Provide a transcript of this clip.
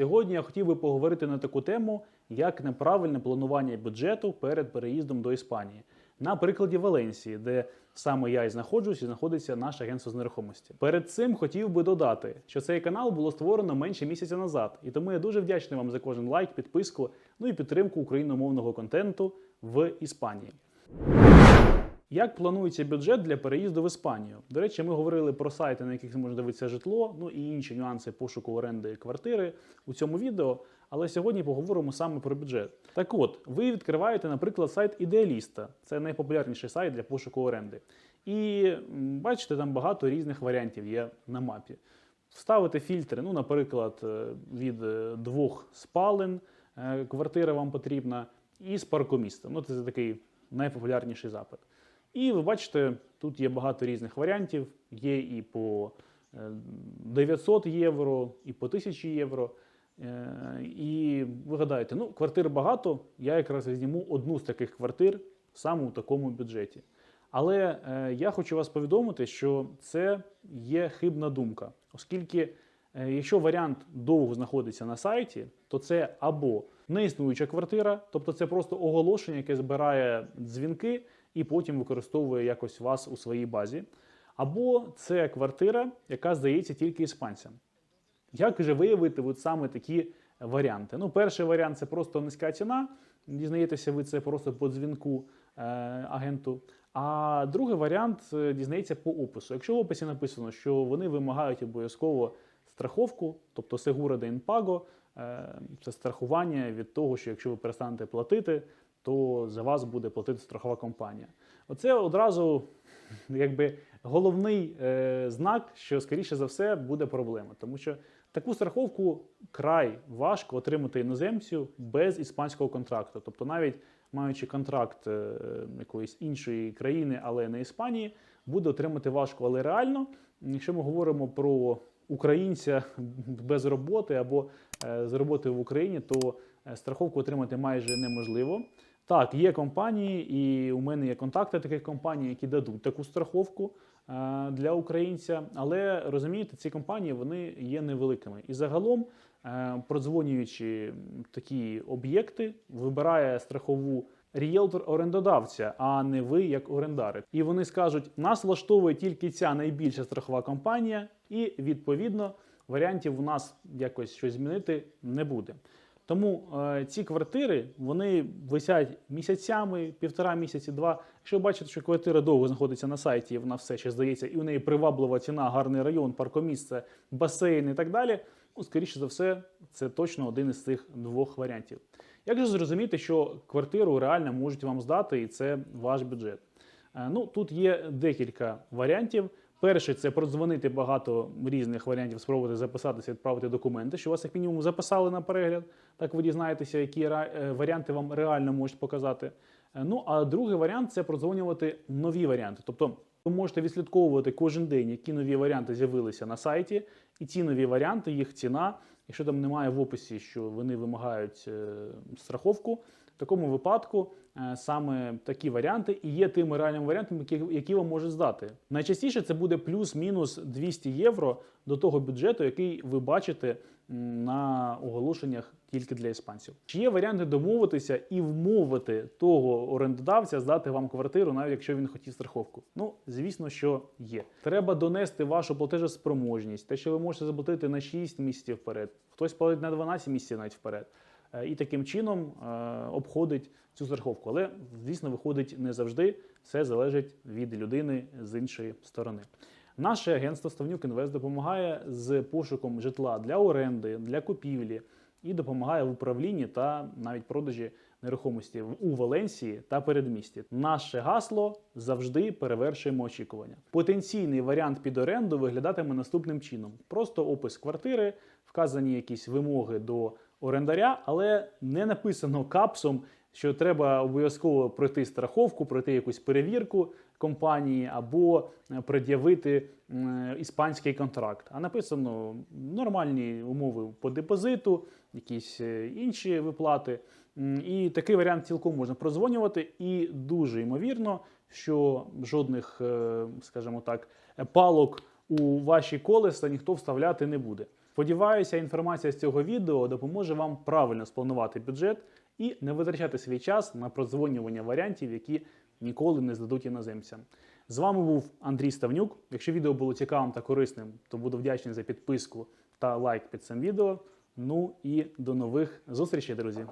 Сьогодні я хотів би поговорити на таку тему, як неправильне планування бюджету перед переїздом до Іспанії. На прикладі Валенсії, де саме я і знаходжусь, і знаходиться наше агентство з нерухомості. Перед цим хотів би додати, що цей канал було створено менше місяця назад, і тому я дуже вдячний вам за кожен лайк, підписку, ну і підтримку україномовного контенту в Іспанії. Як планується бюджет для переїзду в Іспанію? До речі, ми говорили про сайти, на яких можна дивитися житло, ну і інші нюанси пошуку оренди квартири у цьому відео. Але сьогодні поговоримо саме про бюджет. Так от, ви відкриваєте, наприклад, сайт Ідеаліста, це найпопулярніший сайт для пошуку оренди. І бачите, там багато різних варіантів є на мапі. Вставити фільтри, ну, наприклад, е, від е, двох спален е, квартира вам потрібна, і з паркомістом. Ну, це такий найпопулярніший запит. І ви бачите, тут є багато різних варіантів. Є і по е, 900 євро, і по 1000 євро. Е, І ви гадаєте, ну, квартир багато, я якраз зніму одну з таких квартир саме у такому бюджеті. Але е, я хочу вас повідомити, що це є хибна думка, оскільки е, якщо варіант довго знаходиться на сайті, то це або неіснуюча квартира, тобто це просто оголошення, яке збирає дзвінки і потім використовує якось вас у своїй базі, або це квартира, яка здається тільки іспанцям. Як же виявити от саме такі варіанти? Ну, перший варіант це просто низька ціна. Дізнаєтеся ви це просто по дзвінку е, агенту. А другий варіант е, дізнається по опису. Якщо в описі написано, що вони вимагають обов'язково страховку, тобто Segura de Impago, е, це страхування від того, що якщо ви перестанете платити, то за вас буде платити страхова компанія. Оце одразу якби головний е, знак, що скоріше за все буде проблема, тому що таку страховку край важко отримати іноземцю без іспанського контракту. Тобто, навіть маючи контракт е, якоїсь іншої країни, але не Іспанії, буде отримати важко. Але реально, якщо ми говоримо про українця без роботи або е, з роботи в Україні, то е, страховку отримати майже неможливо. Так, є компанії, і у мене є контакти таких компаній, які дадуть таку страховку е, для українця. Але розумієте, ці компанії вони є невеликими. І загалом, е, продзвонюючи такі об'єкти, вибирає страхову ріелтор орендодавця, а не ви як орендари. І вони скажуть: нас влаштовує тільки ця найбільша страхова компанія, і відповідно варіантів у нас якось щось змінити не буде. Тому е, ці квартири вони висять місяцями, півтора місяці, два. Якщо ви бачите, що квартира довго знаходиться на сайті, вона все ще здається, і у неї приваблива ціна, гарний район, паркомісце, басейн і так далі. Ну, скоріше за все, це точно один із цих двох варіантів. Як же зрозуміти, що квартиру реально можуть вам здати, і це ваш бюджет? Е, Ну, тут є декілька варіантів. Перший це продзвонити багато різних варіантів, спробувати записатися, відправити документи, що вас як мінімум записали на перегляд. Так ви дізнаєтеся, які е, варіанти вам реально можуть показати. Е, Ну а другий варіант це продзвонювати нові варіанти. Тобто ви можете відслідковувати кожен день, які нові варіанти з'явилися на сайті, і ці нові варіанти, їх ціна. Якщо там немає в описі, що вони вимагають е, страховку, в такому випадку е, саме такі варіанти і є тими реальними варіантами, які, які вам можуть здати. Найчастіше це буде плюс-мінус 200 євро до того бюджету, який ви бачите на оголошеннях тільки для іспанців. Чи є варіанти домовитися і вмовити того орендодавця здати вам квартиру, навіть якщо він хотів страховку? Ну, звісно, що є. Треба донести вашу платежеспроможність, те, що ви можете заплатити на 6 місяців вперед, хтось платить на 12 місяців навіть вперед. І таким чином е, обходить цю страховку. Але, звісно, виходить не завжди. Все залежить від людини з іншої сторони. Наше агентство Ставнюк Інвест допомагає з пошуком житла для оренди, для купівлі і допомагає в управлінні та навіть продажі нерухомості у Валенсії та передмісті. Наше гасло завжди перевершуємо очікування. Потенційний варіант під оренду виглядатиме наступним чином: просто опис квартири, вказані якісь вимоги до орендаря, але не написано капсом, що треба обов'язково пройти страховку, пройти якусь перевірку компанії або е, пред'явити іспанський контракт. А написано нормальні умови по депозиту, якісь е, інші виплати. І такий варіант цілком можна прозвонювати, і дуже ймовірно, що жодних, е, скажімо так, палок у ваші колеса ніхто вставляти не буде. Сподіваюся, інформація з цього відео допоможе вам правильно спланувати бюджет і не витрачати свій час на продзвонювання варіантів, які ніколи не здадуть іноземцям. З вами був Андрій Ставнюк. Якщо відео було цікавим та корисним, то буду вдячний за підписку та лайк під цим відео. Ну і до нових зустрічей, друзі!